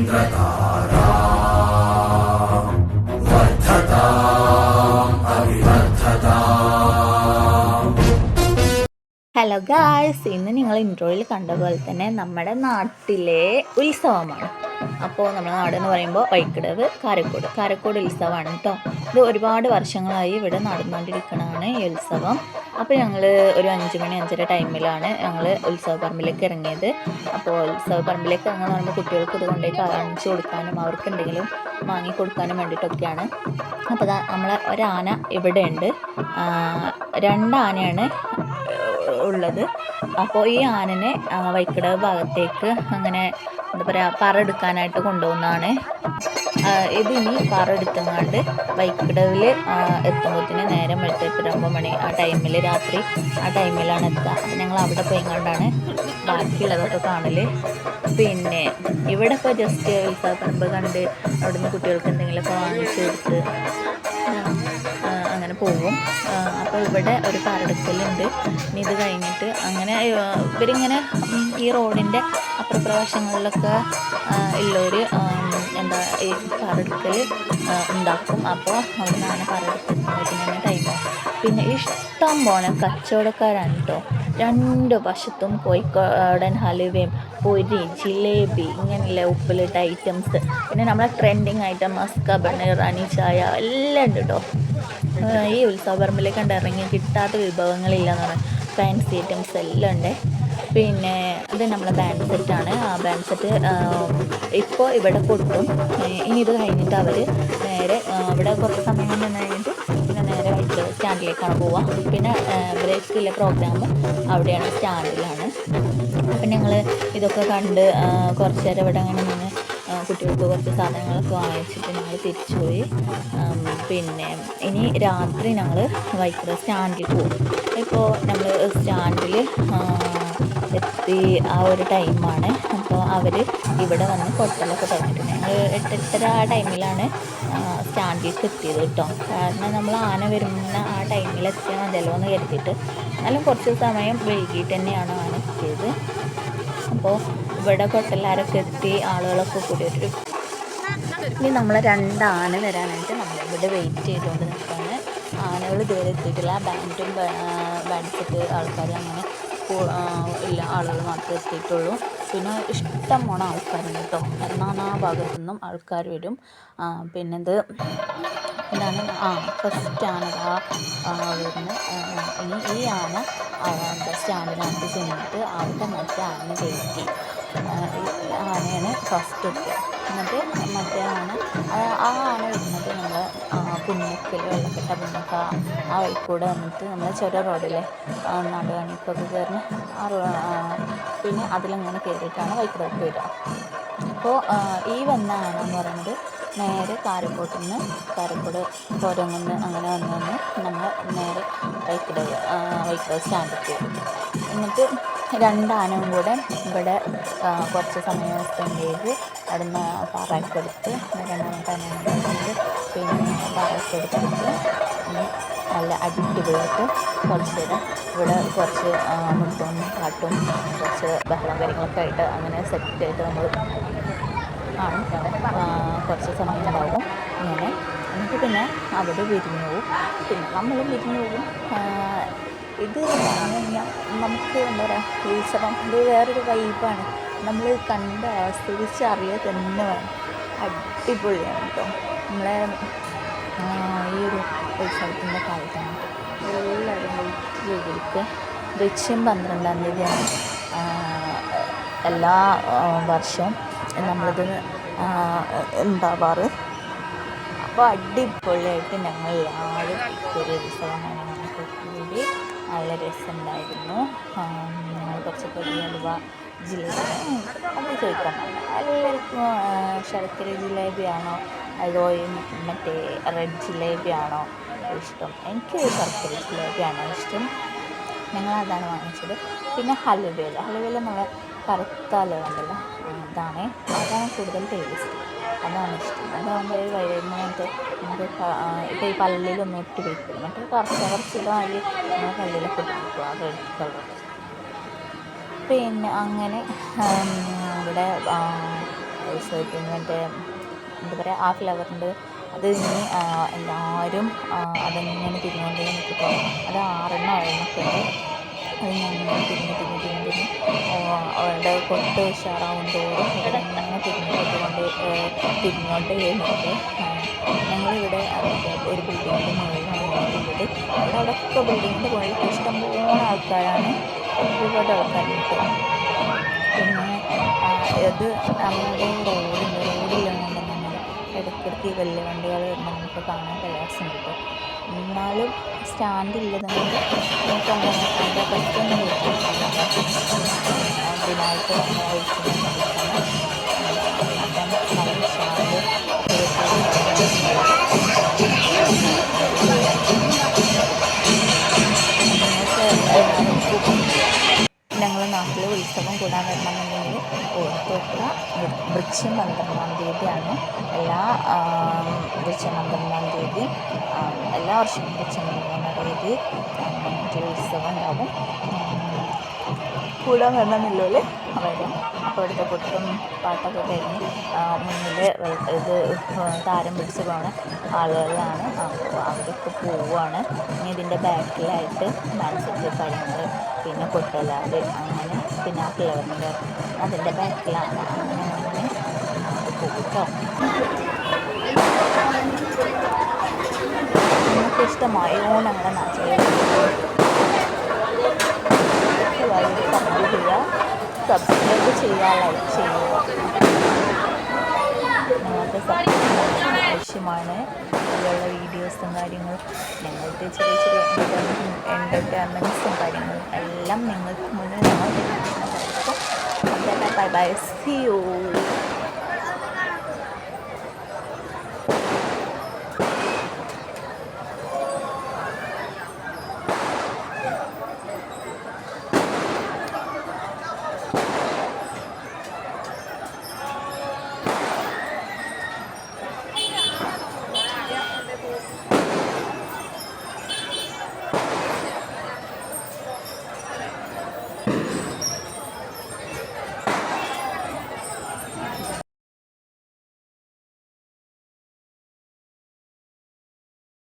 चन्द्रतारा वर्धताम् अभिवर्धताम् hello guys ഇന്ന് നിങ്ങൾ ഇൻട്രോയിൽ കണ്ട പോലെ തന്നെ നമ്മുടെ നാട്ടിലെ ഉത്സവമാണ് അപ്പോൾ നമ്മുടെ നാടെന്ന് പറയുമ്പോൾ വൈക്കിടവ് കാരക്കോട് കാരക്കോട് ഉത്സവമാണ് കേട്ടോ ഇത് ഒരുപാട് വർഷങ്ങളായി ഇവിടെ നടന്നുകൊണ്ടിരിക്കുന്നതാണ് ഈ ഉത്സവം അപ്പോൾ ഞങ്ങൾ ഒരു അഞ്ച് മണി അഞ്ചര ടൈമിലാണ് ഞങ്ങൾ ഉത്സവ പറമ്പിലേക്ക് ഇറങ്ങിയത്. അപ്പോൾ ഉത്സവ പറമ്പിലേക്ക് ഇറങ്ങുന്ന പറയുമ്പോൾ കുട്ടികൾക്ക് ഇത് കൊണ്ടേ കാണിച്ചു കൊടുക്കാനും അവർക്ക് എന്തെങ്കിലും വാങ്ങി കൊടുക്കാനും വേണ്ടിയിട്ടൊക്കെയാണ്. അപ്പോൾ നമ്മളെ ഒരാന ഇവിടെയുണ്ട്. രണ്ടാനയാണ് ഉള്ളത്. അപ്പോൾ ഈ ആനനെ വൈക്കട ഭാഗത്തേക്ക് അങ്ങനെ എന്താ പറയുക പറ എടുക്കാനായിട്ട് കൊണ്ടുപോകുന്നതാണ്. ആ, ഇത് ഇനി പറ എടുത്തങ്ങാണ്ട് വൈക്കടവിൽ എത്തുമ്പോഴത്തേന് നേരം ഒമ്പത് മണി ആ ടൈമിൽ രാത്രി ആ ടൈമിലാണ് എത്തുക അപ്പം ഞങ്ങൾ അവിടെ പോയിക്കൊണ്ടാണ് ബാക്കിയുള്ളതൊക്കെ കാണൽ പിന്നെ ഇവിടെ ഇപ്പോൾ ജസ്റ്റ് ഉത്സവപ്പറമ്പ് കണ്ട് അവിടുന്ന് കുട്ടികൾക്ക് എന്തെങ്കിലുമൊക്കെ വാങ്ങിച്ചു കൊടുത്ത് അങ്ങനെ പോകും അപ്പോൾ ഇവിടെ ഒരു കാറെടുക്കലുണ്ട് ഇനി ഇത് കഴിഞ്ഞിട്ട് അങ്ങനെ ഇവരിങ്ങനെ ഈ റോഡിന്റെ അപ്പുറപ്രവശങ്ങളിലൊക്കെ ഉള്ളവർ എന്താ ഈ പാറെടുക്കൽ ഉണ്ടാക്കും. അപ്പോൾ അവിടെ നിന്നാണ് ടൈം പിന്നെ ഇഷ്ടം പോലെ കച്ചവടക്കാരാണ് കേട്ടോ രണ്ട് വശത്തും കോഴിക്കോടൻ ഹലുവയും പൊരി ജിലേബി ഇങ്ങനെയുള്ള ഉപ്പിലിട്ട ഐറ്റംസ് പിന്നെ നമ്മളെ ട്രെൻഡിങ് ഐറ്റം മസ്ക ബണ്ണി റാണി ചായ എല്ലാം ഉണ്ട് കേട്ടോ ഈ ഉത്സവ പറമ്പിലേക്ക് കണ്ട് ഇറങ്ങി കിട്ടാത്ത വിഭവങ്ങളില്ല എന്ന് പറഞ്ഞാൽ ഫാൻസി ഐറ്റംസ് എല്ലാം ഉണ്ട്. പിന്നെ ഇത് നമ്മളെ ബാൻഡ് സെറ്റാണ് ആ ബാൻഡ് സെറ്റ് ഇപ്പോൾ ഇവിടെ കൊടുക്കും ഇനി ഇത് കഴിഞ്ഞിട്ട് അവർ നേരെ ഇവിടെ കുറച്ച് സമയം കൊണ്ട് കഴിഞ്ഞിട്ട് പിന്നെ നേരെ വൈകിട്ട് സ്റ്റാൻഡിലേക്കാണ് പോവുക. പിന്നെ ബ്രേക്കിലെ പ്രോഗ്രാം അവിടെയാണ് സ്റ്റാൻഡിലാണ് അപ്പം ഞങ്ങൾ ഇതൊക്കെ കണ്ട് കുറച്ച് നേരം ഇവിടെ അങ്ങനെ നിന്ന് കുട്ടികൾക്ക് കുറച്ച് സാധനങ്ങളൊക്കെ വാങ്ങിച്ചിട്ട് ഞങ്ങൾ തിരിച്ചുപോയി പിന്നെ ഇനി രാത്രി ഞങ്ങൾ വൈകിട്ട് സ്റ്റാൻഡിൽ പോകും. ഇപ്പോൾ നമ്മൾ സ്റ്റാൻഡിൽ എത്തി ആ ഒരു ടൈമാണ്. അപ്പോൾ അവർ ഇവിടെ വന്ന് കൊട്ടലൊക്കെ തുടങ്ങിയിട്ടുണ്ട്. ഞങ്ങൾ എട്ടെട്ടര ആ ടൈമിലാണ് സ്റ്റാൻഡിലേക്ക് എത്തിയത് കേട്ടോ. കാരണം നമ്മൾ ആന വരുന്ന ആ ടൈമിൽ എത്തിയാൽ മതിയല്ലോ എന്ന് കരുതിയിട്ട്. എന്നാലും കുറച്ച് സമയം വൈകിട്ട് തന്നെയാണ് ആന എത്തിയത്. അപ്പോൾ ഇവിടെ കൊട്ടലാരൊക്കെ എത്തി ആളുകളൊക്കെ കൂടി ഒരു ഇനി നമ്മൾ രണ്ട് ആന വരാനായിട്ട് നമ്മൾ ഇവിടെ വെയിറ്റ് ചെയ്തുകൊണ്ട് നിൽക്കുകയാണ് ആനകൾ ഇതുവരെ എത്തിയിട്ടില്ല. ബാൻഡും ബാൻഡ് സെറ്റ് ആൾക്കാർ അങ്ങനെ ഇല്ല ആളുകൾ മാത്രമേ എത്തിയിട്ടുള്ളൂ. പിന്നെ ഇഷ്ടം പോണ ആൾക്കാരുണ്ട് കേട്ടോ. നാനാ ഭാഗത്തു നിന്നും ആൾക്കാർ വരും. പിന്നെ ഇത് എന്താണ്? ആ ഫസ്റ്റ് ആന വരുന്നു. ഇനി ഈ ആന സ്റ്റാൻഡിനകത്ത് ചെന്നിട്ട് അവിടെ മറ്റേ ആന കയറ്റി. ആനയാണ് ഫസ്റ്റ് എത്തുക എന്നിട്ട് മറ്റേ ആന ആ പുന്നക്കൽ വെള്ളക്കെട്ട പുന്നക്ക ആ വഴിക്കൂടെ വന്നിട്ട് നമ്മൾ ചുര റോഡിലെ നടുവണിക്കൊക്കെ കയറിന് ആ പിന്നെ അതിലങ്ങനെ കയറിയിട്ടാണ് വൈക്കടക്ക് വരിക. അപ്പോൾ ഈ വന്ന ആണെന്ന് പറയുന്നത് നേരെ കാരക്കോട്ടിൽ നിന്ന് കാരക്കോട് പോരങ്ങുന്ന് അങ്ങനെ വന്ന് വന്ന് നമ്മൾ നേരെ വൈക്കട വൈക്കട സ്റ്റാൻഡിലേക്ക് എന്നിട്ട് രണ്ടാനും കൂടെ ഇവിടെ കുറച്ച് സമയം സ്പെൻഡ് ചെയ്ത് അവിടുന്ന് പാറാക്കി കൊടുത്ത് രണ്ടാമത്തെ എടുത്തിട്ട് നല്ല അടിപൊളിയായിട്ട് കുറച്ച് നേരം ഇവിടെ കുറച്ച് മുട്ടും പാട്ടും കുറച്ച് ബഹളം കാര്യങ്ങളൊക്കെ ആയിട്ട് അങ്ങനെ സെറ്റ് ആയിട്ട് നമ്മൾ ആണ്. കുറച്ച് സമയം ഉണ്ടാവും അങ്ങനെ എന്നിട്ട് പിന്നെ അവിടെ വിരിഞ്ഞു പോകും. പിന്നെ നമ്മളും വിരിഞ്ഞു പോകും. ഇത് കഴിഞ്ഞാൽ നമുക്ക് എന്താ പറയുക ഉത്സവം. ഇത് വേറൊരു വൈബാണ് നമ്മൾ കണ്ട് ആസ്വദിച്ച് അറിയുക തന്നെ വേണം. അടിപൊളിയാണ് കേട്ടോ. നമ്മളെ ഈ ഒരു ഉത്സവത്തിന്റെ കാലത്താണ്. എല്ലാവരും വീട്ടിലേക്ക് ദക്ഷ്യം പന്ത്രണ്ടാം തീയതിയാണ് എല്ലാ വർഷവും നമ്മളിത് ഉണ്ടാവാറ്. അപ്പോൾ അടിപൊളിയായിട്ട് ഞങ്ങൾ എല്ലാവരും ഒരു ഉത്സവം ഞങ്ങൾക്ക് കൂടി നല്ല രസമുണ്ടായിരുന്നു. ഞങ്ങൾ കുറച്ച് പൊടി ഹലുവ ജിലേബി അത് ചോദിക്കാൻ എല്ലാവർക്കും ശർക്കര ജിലേബിയാണോ അതോ മറ്റേ റെഡ് ജിലേബിയാണോ ഇഷ്ടം? എനിക്ക് ശർക്കര ജിലേബിയാണോ ഇഷ്ടം. ഞങ്ങൾ അതാണ് വാങ്ങിച്ചത്. പിന്നെ ഹലുവയിൽ. ഹലുവയിൽ നമ്മൾ കറുത്ത ഹലുവ ഉണ്ടല്ലോ അതാണ് അതാണ് കൂടുതൽ ടേസ്റ്റ് അതാണ് ഇഷ്ടം. അതാകുമ്പോൾ ഒരു വൈകുന്നേരത്തെ നമുക്ക് ഇപ്പോൾ ഈ പള്ളിയിലൊന്നും ഇട്ട് വയ്ക്കും മറ്റേ കുറച്ച് കുറച്ച് ഇതായി നമ്മൾ പള്ളിയിലൊക്കെ ഇട്ട് വയ്ക്കും ആ റെഡ് കളർ പിന്നെ അങ്ങനെ ഇവിടെ മറ്റേ എന്താ പറയുക ആ ഫ്ലവറിന്റെ അത് ഇനി എല്ലാവരും അതെങ്ങനെ തിരിഞ്ഞുകൊണ്ടേ നിൽക്കട്ടെ? അത് ആറെണ്ണം ഉണ്ട് അത് ഞങ്ങൾ തിരിഞ്ഞ് തിരിഞ്ഞ് തിരിഞ്ഞ് തിരിഞ്ഞ് അവരുടെ കൊട്ട് ഉഷാറാവും തോറും ഇങ്ങനെ തിരിഞ്ഞോട്ട് കൊണ്ട് തിരിഞ്ഞോട്ട് കഴിഞ്ഞിട്ട് ഞങ്ങളിവിടെ ഒരു ബിൽഡിങ്ങിന്റെ മുകളിലാണ് വീട് അവിടെ അവിടെയൊക്കെ ബിൽഡിങ്ങിന്റെ മുകളിൽ ഇഷ്ടംപോലെ ആൾക്കാരാണ്. ഒരുപാട് ആൾക്കാരുണ്ട്. പിന്നെ അത് നമ്മുടെ റോഡിന്റെ ഇടയ്ക്കിടയ്ക്ക് വലിയ വണ്ടികൾ വരുമ്പോൾ നമുക്ക് കാണാൻ പ്രയാസമുണ്ട്. കിട്ടും എന്നാലും സ്റ്റാൻഡ് ഇല്ലതുകൊണ്ട് നമുക്ക് അങ്ങനെ അതിന്റെ പറ്റൊന്നും അതിനായിട്ട് നമ്മൾ ഓർത്തോട്ട വൃക്ഷം പന്ത്രണ്ടാം തീയതിയാണ്. എല്ലാ വൃക്ഷം പന്ത്രണ്ടാം തീയതി എല്ലാ വർഷവും വൃക്ഷം പന്ത്രണ്ടാം തീയതി മറ്റൊരു ഉത്സവം ഉണ്ടാകും കൂടാൻ വരണമെന്നില്ലേ വരും. അപ്പോൾ ഇവിടുത്തെ കൊട്ടും പാട്ടൊക്കെ കഴിഞ്ഞ് മുന്നിൽ ഇത് താരം പിടിച്ച് പോണ ആളുകളാണ്. അവരൊക്കെ പോവുകയാണ് ഇനി ഇതിന്റെ ബാക്കിലായിട്ട് ഡാൻസ് കാര്യങ്ങൾ പിന്നെ കൊട്ടലാട് അങ്ങനെ പിന്നെ ആ ഫ്ലവറിന്റെ അതിന്റെ ബാക്കിലാണ്. അങ്ങനെ കേട്ടോ നിങ്ങൾക്ക് ഇഷ്ടമായോ ചെയ്യുക സബ്സ്ക്രൈബ് ചെയ്യുക ലൈക്ക് ചെയ്യുക നിങ്ങൾക്ക് സബ്സ്ക്രൈബ് ആവശ്യമാണ്. ഇതിലുള്ള വീഡിയോസും കാര്യങ്ങളും ഞങ്ങളുടെ ചെറിയ ചെറിയ എന്റർടൈൻമെന്റ്സും കാര്യങ്ങളും എല്ലാം നിങ്ങൾക്ക് മുന്നിൽ ഞങ്ങൾ Bye, bye, bye. See you.